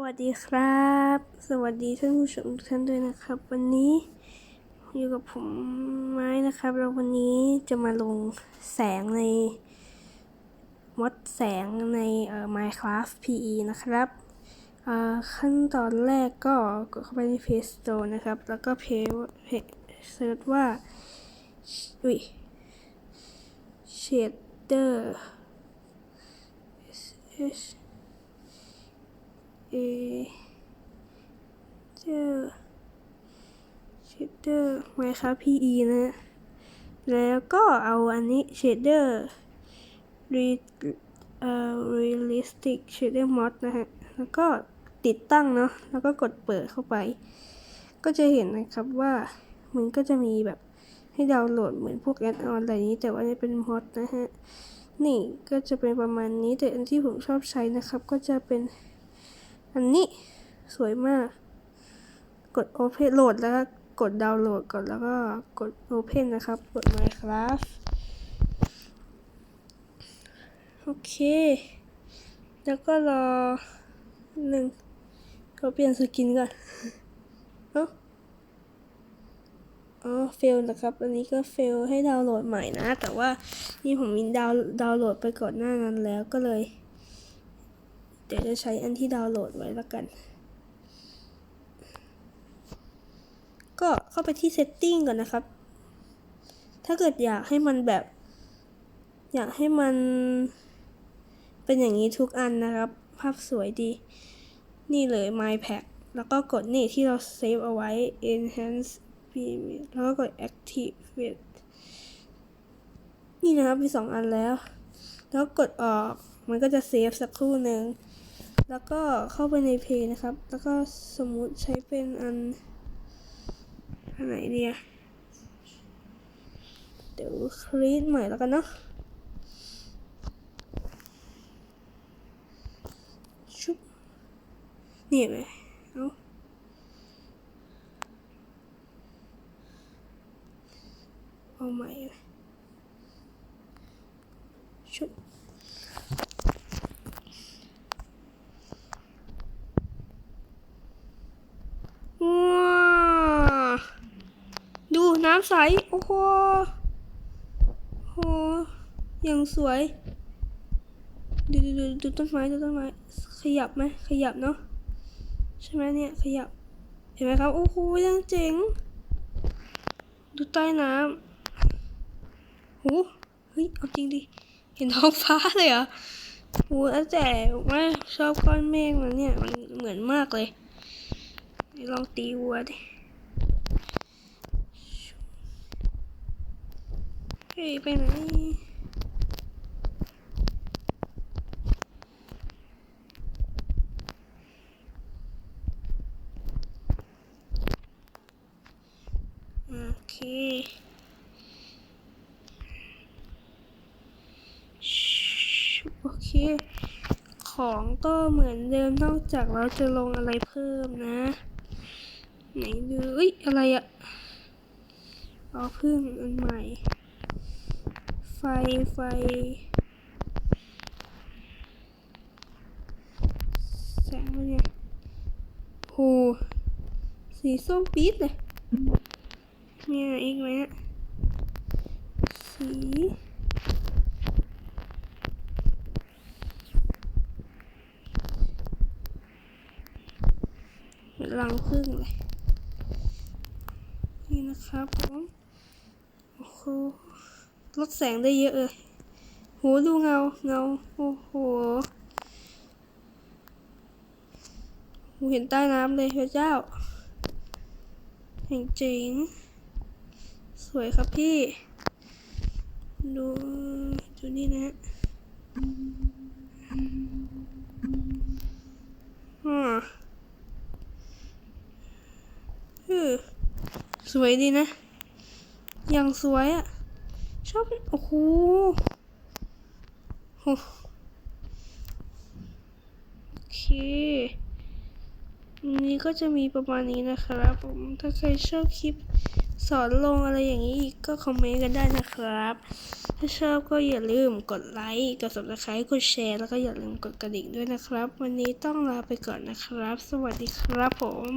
วัสดีครับ สวัสดีท่านผู้ชมทุกท่านด้วยนะครับ วันนี้อยู่กับผมไม้นะครับแล้ววันนี้จะมาลงแสงในมดแสงในเอ่อ Minecraft PE นะครับเอ่อขั้นตอนแรกก็กดเข้าไปใน Play Store นะครับ แล้วก็เพย์เซิร์ชว่าอุ้ย shader S A เจอเชดเดอร์ไมครับ PE นะ แล้วก็เอาอันนี้เชดเดอร์รีเอ่อ realistic shader mod นะฮะ แล้วก็ติดตั้งเนาะ แล้วก็กดเปิดเข้าไป ก็จะเห็นนะครับว่ามันก็จะมีแบบให้ดาวน์โหลดเหมือนพวกแอดออนอะไรนี้ แต่ว่านี่เป็นมอดนะฮะ นี่ก็จะเป็นประมาณนี้แต่อันที่ผมชอบใช้นะครับ ก็จะเป็น อันนี้สวยมาก กด Open โหลดแล้วก็กดดาวน์โหลดก่อนแล้วก็กด Open นะครับ กด Minecraft โอเค แล้วก็รอหนึ่งก็เปลี่ยนสกินก่อน เอ้าอ๋อเฟลนะครับ อันนี้ก็เฟลให้ดาวน์โหลดใหม่นะ แต่ว่านี่ผมมีดาวน์ดาวน์โหลดไปก่อนหน้านั้นแล้วก็เลย เดี๋ยวจะใช้อันที่ดาวน์โหลดไว้ล้วกัน ก็เข้าไปที่ setting ก่อนนะครับ ถ้าเกิดอยากให้มันแบบ อยากให้มัน เป็นอย่างนี้ทุกอันนะครับ ภาพสวยดี นี่เลย my pack แล้วก็กดนี่ที่เราเซฟเอาไว้ enhance preview แล้วก็กด activate นี่นะครับมีสองอันแล้ว แล้วกดออก มันก็จะเซฟสักครู่หนึ่ง แล้วก็เข้าไปในเพย์นะครับ แล้วก็สมมุติใช้เป็นอันอันไหนเนี่ยเดี๋ยวครีดใหม่แล้วกันเนาะชุบนี่ไหมเอาเอาใหม่เลยชุบว้าวดูน้ำใส โอ้โหโหอยังสวย ดูดูดูดูต้นไม้ดูต้นไม้ขยับไหมขยับเนาะใช่ไหมเนี่ยขยับ เห็นไหมครับ โอ้โหยังเจ๋ง ดูใต้น้ำโหเฮ้ยเอาจริงดิ เห็นท้องฟ้าเลยเหรอโหแต่ว่าชอบก้อนเมฆมันเนี่ย มันเหมือนมากเลยลองตีวัวดิ เฮ้ยไปไหนโอเคชโอเค ของก็เหมือนเดิมนอกจากเราจะลงอะไรเพิ่มนะ ไหนดูเอ้ย อะไรอะเอาเพิ่มอันใหม่ ไฟ ไฟ แสงอะไรเนี่ยโหสีส้มปี๊ดเลย มีอะไรอีกไหมอะสี รังผึ้งเลย นี่นะครับผม โอ้โห ลดแสงได้เยอะเลยโหดูเงาเงาโอ้โหเห็นใต้น้ำเลยพระเจ้าเจ๋งจริง สวยครับพี่ ดูดูนี่นะฮะอ่าเออสวยดีนะ ยังสวยอะ่ะ ชอบโอ้โหโอเคอันนี้ก็จะมีประมาณนี้นะครับผม ถ้าใครชอบคลิปสอนลงอะไรอย่างนี้อีกก็คอมเมนต์กันได้นะครับ ถ้าชอบก็อย่าลืมกดไลค์ กด subscribe กดแชร์ แล้วก็อย่าลืมกดกระดิ่งด้วยนะครับ วันนี้ต้องลาไปก่อนนะครับ สวัสดีครับผม